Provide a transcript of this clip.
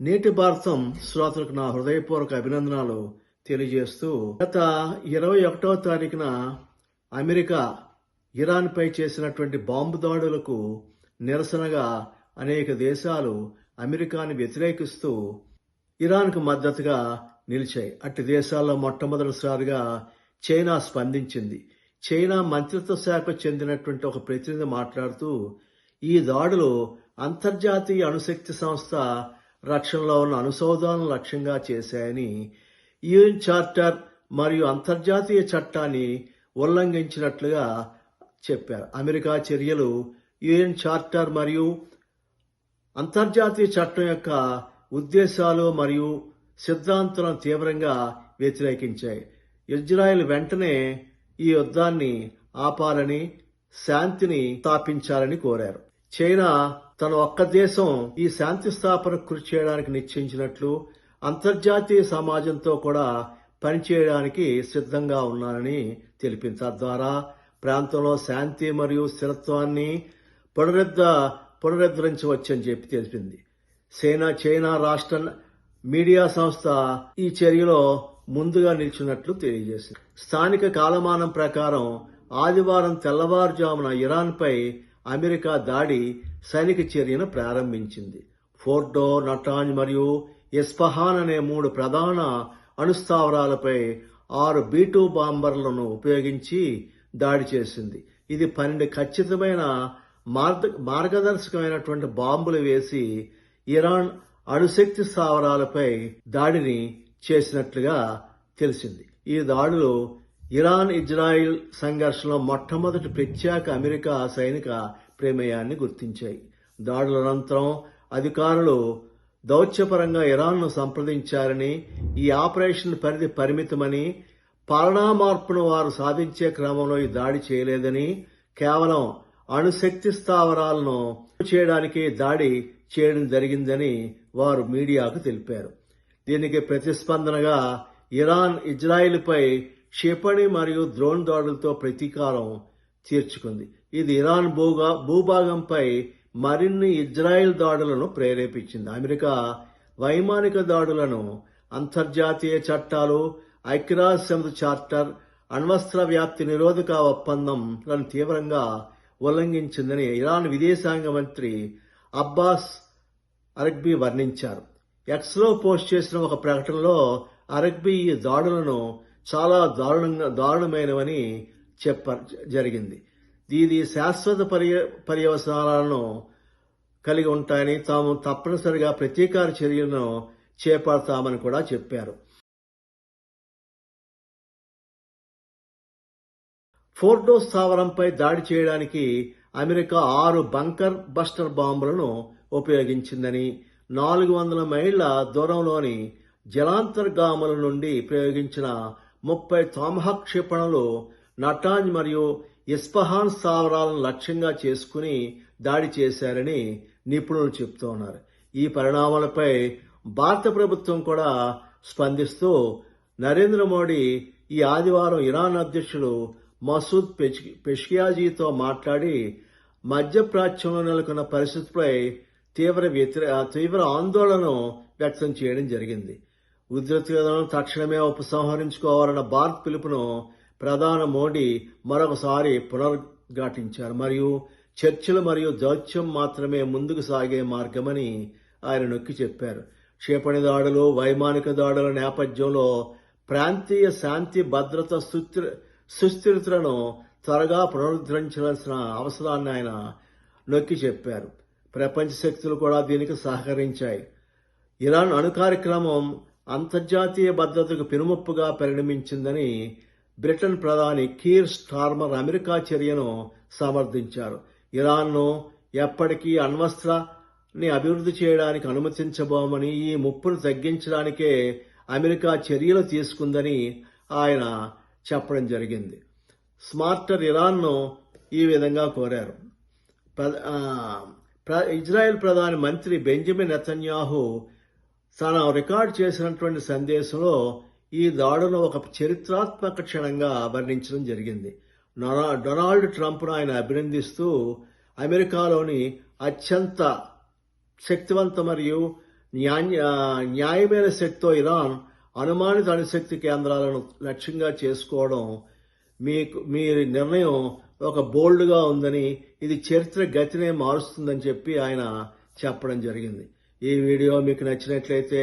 నేటి భారతం శ్రోతలకు నా హృదయపూర్వక అభినందనాలు తెలియజేస్తూ గత ఇరవై ఒకటవ తారీఖున అమెరికా ఇరాన్పై చేసినటువంటి బాంబు దాడులకు నిరసనగా అనేక దేశాలు అమెరికాని వ్యతిరేకిస్తూ ఇరాన్కు మద్దతుగా నిలిచాయి. అట్టి దేశాల్లో మొట్టమొదటిసారిగా చైనా స్పందించింది. చైనా మంత్రిత్వ శాఖకు చెందినటువంటి ఒక ప్రతినిధి మాట్లాడుతూ ఈ దాడులు అంతర్జాతీయ అణుశక్తి సంస్థ రక్షణలో ఉన్న అనుసంధానం లక్ష్యంగా చేశాయని యుఎన్ చార్టర్ మరియు అంతర్జాతీయ చట్టాన్ని ఉల్లంఘించినట్లుగా చెప్పారు. అమెరికా చర్యలు యుఎన్ చార్టర్ మరియు అంతర్జాతీయ చట్టం యొక్క ఉద్దేశాలు మరియు సిద్ధాంతాలను తీవ్రంగా వ్యతిరేకించాయి. ఇజ్రాయెల్ వెంటనే ఈ యుద్ధాన్ని ఆపాలని శాంతిని స్థాపించాలని కోరారు. చైనా తన ఒక్క దేశం ఈ శాంతి స్థాపన కృషి చేయడానికి నిశ్చయించినట్లు అంతర్జాతీయ సమాజంతో కూడా పనిచేయడానికి సిద్ధంగా ఉన్నానని తెలిపింది. తద్వారా ప్రాంతంలో శాంతి మరియు స్థిరత్వాన్ని పునరుద్ధ పునరుద్ధరించవచ్చని చెప్పి తెలిపింది. చైనా చైనా రాష్ట్ర మీడియా సంస్థ ఈ చర్యలో ముందుగా నిల్చున్నట్లు తెలియజేసింది. స్థానిక కాలమానం ప్రకారం ఆదివారం తెల్లవారుజామున ఇరాన్పై అమెరికా దాడి సైనిక చర్యను ప్రారంభించింది. ఫోర్డో నటాంజ్ మరియు ఎస్పహాన్ అనే మూడు ప్రధాన అణుస్థావరాలపై ఆరు బీటూ బాంబర్లను ఉపయోగించి దాడి చేసింది. ఇది పన్నెండు ఖచ్చితమైన మార్గ మార్గదర్శకమైనటువంటి బాంబులు వేసి ఇరాన్ అణుశక్తి స్థావరాలపై దాడిని చేసినట్లుగా తెలిసింది. ఈ దాడులు ఇరాన్ ఇజ్రాయిల్ సంఘర్షణలో మొట్టమొదటి ప్రత్యేక అమెరికా సైనిక ప్రమేయాన్ని గుర్తించాయి. దాడుల అనంతరం అధికారులు దౌత్యపరంగా ఇరాన్ను సంప్రదించారని ఈ ఆపరేషన్ పరిధి పరిమితమని పాలనా మార్పును వారు సాధించే క్రమంలో ఈ దాడి చేయలేదని కేవలం అణుశక్తి స్థావరాలను చేయడానికి దాడి చేయడం జరిగిందని వారు మీడియాకు తెలిపారు. దీనికి ప్రతిస్పందనగా ఇరాన్ ఇజ్రాయిల్పై క్షిపణి మరియు ద్రోణ్ దాడులతో ప్రతీకారం తీర్చుకుంది. ఇది ఇరాన్ భూగా భూభాగంపై మరిన్ని ఇజ్రాయెల్ దాడులను ప్రేరేపించింది. అమెరికా వైమానిక దాడులను అంతర్జాతీయ చట్టాలు ఐక్యరాజ్యసమితి చార్టర్ అణ్వస్త్ర వ్యాప్తి నిరోధక ఒప్పందంలను తీవ్రంగా ఉల్లంఘించిందని ఇరాన్ విదేశాంగ మంత్రి అబ్బాస్ అరగ్బీ వర్ణించారు. ఎక్స్లో పోస్ట్ చేసిన ఒక ప్రకటనలో అరగ్బీ ఈ దాడులను చాలా దారుణంగా దారుణమైనవని చెప్ప జరిగింది. ఇది శాశ్వత పర్య పర్యవసానాలను కలిగి ఉంటాయని తాము తప్పనిసరిగా ప్రతీకార చర్యలను చేపడతామని కూడా చెప్పారు. ఫోర్డో స్థావరంపై దాడి చేయడానికి అమెరికా ఆరు బంకర్ బస్టర్ బాంబులను ఉపయోగించిందని నాలుగు వందల మైళ్ళ దూరంలోని జలాంతర్గాముల నుండి ప్రయోగించిన ముప్పై తోమహక్ క్షిపణులు నటాంజ్ మరియు ఇస్పహాన్ స్థావరాలను లక్ష్యంగా చేసుకుని దాడి చేశారని నిపుణులు చెబుతున్నారు ఈ పరిణామాలపై భారత ప్రభుత్వం కూడా స్పందిస్తూ నరేంద్ర మోడీ ఈ ఆదివారం ఇరాన్ అధ్యక్షుడు మసూద్ పెష్కియాజీతో మాట్లాడి మధ్యప్రాచ్యంలో నెలకొన్న పరిస్థితిపై తీవ్ర వ్యతిరే తీవ్ర ఆందోళన వ్యక్తం చేయడం జరిగింది. ఉద్రిక్తతలను తక్షణమే ఉపసంహరించుకోవాలన్న భారత్ పిలుపును ప్రధాని మోడీ మరొకసారి పునరుద్ఘాటించారు. మరియు చర్చలు మరియు దౌత్యం మాత్రమే ముందుకు సాగే మార్గమని ఆయన నొక్కి చెప్పారు. క్షిపణి దాడులు వైమానిక దాడుల నేపథ్యంలో ప్రాంతీయ శాంతి భద్రత సుస్థిర సుస్థిరతలను త్వరగా పునరుద్ధరించాల్సిన అవసరాన్ని ఆయన నొక్కి చెప్పారు. ప్రపంచ శక్తులు కూడా దీనికి సహకరించాయి. ఇరాన్ అణు కార్యక్రమం అంతర్జాతీయ భద్రతకు పెనుముప్పుగా పరిణమించిందని బ్రిటన్ ప్రధాని కీర్ స్టార్మర్ అమెరికా చర్యను సమర్థించారు. ఇరాన్ను ఎప్పటికీ అణ్వస్త్రాన్ని అభివృద్ధి చేయడానికి అనుమతించబోమని ఈ ముప్పును తగ్గించడానికే అమెరికా చర్యలు తీసుకుందని ఆయన చెప్పడం జరిగింది. స్మార్టర్ ఇరాన్ను ఈ విధంగా కోరారు. ఇజ్రాయెల్ ప్రధాని మంత్రి బెంజమిన్ నెతన్యాహు తాను రికార్డ్ చేసినటువంటి సందేశంలో ఈ దాడును ఒక చరిత్రాత్మక క్షణంగా వర్ణించడం జరిగింది. డొనాల్డ్ ట్రంప్ను ఆయన అభినందిస్తూ అమెరికాలోని అత్యంత శక్తివంత మరియు న్యాయ న్యాయమైన శక్తితో ఇరాన్ అనుమానిత అణుశక్తి కేంద్రాలను లక్ష్యంగా చేసుకోవడం మీకు మీ నిర్ణయం ఒక బోల్డ్గా ఉందని ఇది చరిత్ర గతినే మారుస్తుందని చెప్పి ఆయన చెప్పడం జరిగింది. ఈ వీడియో మీకు నచ్చినట్లయితే